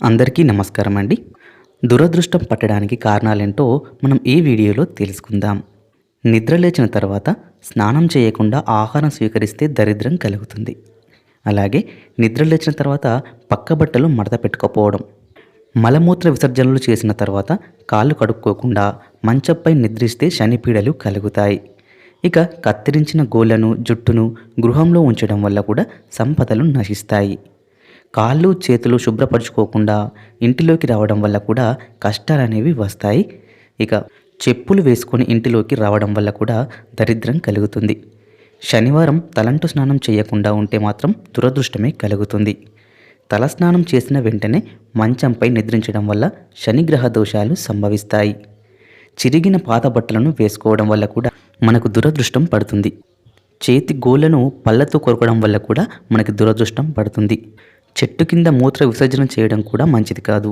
అందరికీ నమస్కారం అండి. దురదృష్టం పట్టడానికి కారణాలేంటో మనం ఈ వీడియోలో తెలుసుకుందాం. నిద్ర లేచిన తర్వాత స్నానం చేయకుండా ఆహారం స్వీకరిస్తే దరిద్రం కలుగుతుంది. అలాగే నిద్ర లేచిన తర్వాత పక్క బట్టలు మడత పెట్టుకోపోవడం మలమూత్ర విసర్జనలు చేసిన తర్వాత కాళ్ళు కడుక్కోకుండా మంచంపై నిద్రిస్తే శనిపీడలు కలుగుతాయి. ఇక కత్తిరించిన గోళ్ళను జుట్టును గృహంలో ఉంచడం వల్ల కూడా సంపదలు నశిస్తాయి. కాళ్ళు చేతులు శుభ్రపరచుకోకుండా ఇంటిలోకి రావడం వల్ల కూడా కష్టాలు అనేవి వస్తాయి. ఇక చెప్పులు వేసుకొని ఇంటిలోకి రావడం వల్ల కూడా దరిద్రం కలుగుతుంది. శనివారం తలంటు స్నానం చేయకుండా ఉంటే మాత్రం దురదృష్టమే కలుగుతుంది. తలస్నానం చేసిన వెంటనే మంచంపై నిద్రించడం వల్ల శనిగ్రహ దోషాలు సంభవిస్తాయి. చిరిగిన పాత బట్టలను వేసుకోవడం వల్ల కూడా మనకు దురదృష్టం పడుతుంది. చేతి గోళ్ళను పళ్ళతో కొరకడం వల్ల కూడా మనకి దురదృష్టం పడుతుంది. చెట్టు కింద మూత్ర విసర్జన చేయడం కూడా మంచిది కాదు.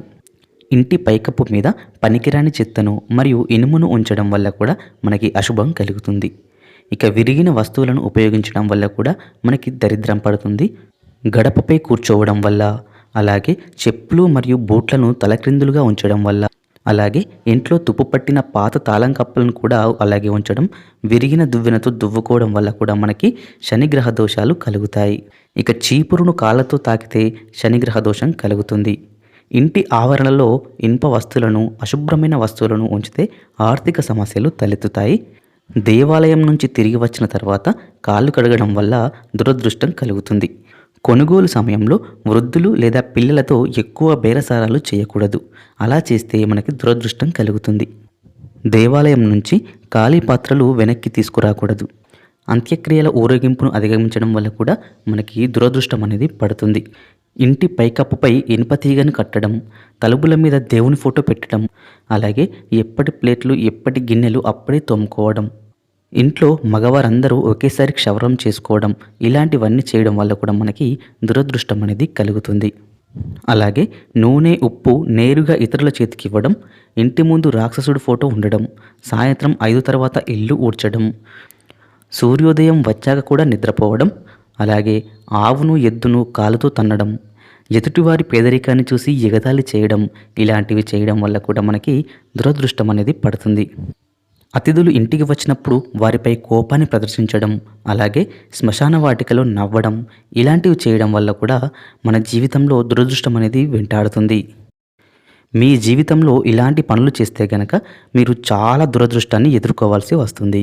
ఇంటి పైకప్పు మీద పనికిరాని చెత్తను మరియు ఇనుమును ఉంచడం వల్ల కూడా మనకి అశుభం కలుగుతుంది. ఇక విరిగిన వస్తువులను ఉపయోగించడం వల్ల కూడా మనకి దరిద్రం పడుతుంది. గడపపై కూర్చోవడం వల్ల అలాగే చెప్పులు మరియు బూట్లను తలక్రిందులుగా ఉంచడం వల్ల అలాగే ఇంట్లో తుప్పు పట్టిన పాత తాళం కప్పలను కూడా అలాగే ఉంచడం విరిగిన దువ్వెనతో దువ్వుకోవడం వల్ల కూడా మనకి శనిగ్రహ దోషాలు కలుగుతాయి. ఇక చీపురును కాళ్ళతో తాకితే శనిగ్రహ దోషం కలుగుతుంది. ఇంటి ఆవరణలో ఇనుప వస్తువులను అశుభ్రమైన వస్తువులను ఉంచితే ఆర్థిక సమస్యలు తలెత్తుతాయి. దేవాలయం నుంచి తిరిగి వచ్చిన తర్వాత కాళ్ళు కడగడం వల్ల దురదృష్టం కలుగుతుంది. కొనుగోలు సమయంలో వృద్ధులు లేదా పిల్లలతో ఎక్కువ బేరసారాలు చేయకూడదు. అలా చేస్తే మనకి దురదృష్టం కలుగుతుంది. దేవాలయం నుంచి ఖాళీ పాత్రలు వెనక్కి తీసుకురాకూడదు. అంత్యక్రియల ఊరేగింపును అధిగమించడం వల్ల కూడా మనకి దురదృష్టం అనేది పడుతుంది. ఇంటి పైకప్పుపై ఇనుప తీగను కట్టడం తలుపుల మీద దేవుని ఫోటో పెట్టడం అలాగే ఎప్పటి ప్లేట్లు ఎప్పటి గిన్నెలు అప్పుడే తోముకోవడం. ఇంట్లో మగవారందరూ ఒకేసారి క్షవరం చేసుకోవడం ఇలాంటివన్నీ చేయడం వల్ల కూడా మనకి దురదృష్టం అనేది కలుగుతుంది. అలాగే నూనె ఉప్పు నేరుగా ఇతరుల చేతికి ఇవ్వడం ఇంటి ముందు రాక్షసుడు ఫోటో ఉండడం సాయంత్రం ఐదు తర్వాత ఇల్లు ఊడ్చడం సూర్యోదయం వచ్చాక కూడా నిద్రపోవడం అలాగే ఆవును ఎద్దును కాలుతో తన్నడం ఎదుటివారి పేదరికాన్ని చూసి ఎగతాళి చేయడం ఇలాంటివి చేయడం వల్ల కూడా మనకి దురదృష్టం అనేది పడుతుంది. అతిథులు ఇంటికి వచ్చినప్పుడు వారిపై కోపాన్ని ప్రదర్శించడం అలాగే శ్మశాన వాటికలో నవ్వడం ఇలాంటివి చేయడం వల్ల కూడా మన జీవితంలో దురదృష్టం అనేది వెంటాడుతుంది. మీ జీవితంలో ఇలాంటి పనులు చేస్తే గనక మీరు చాలా దురదృష్టాన్ని ఎదుర్కోవాల్సి వస్తుంది.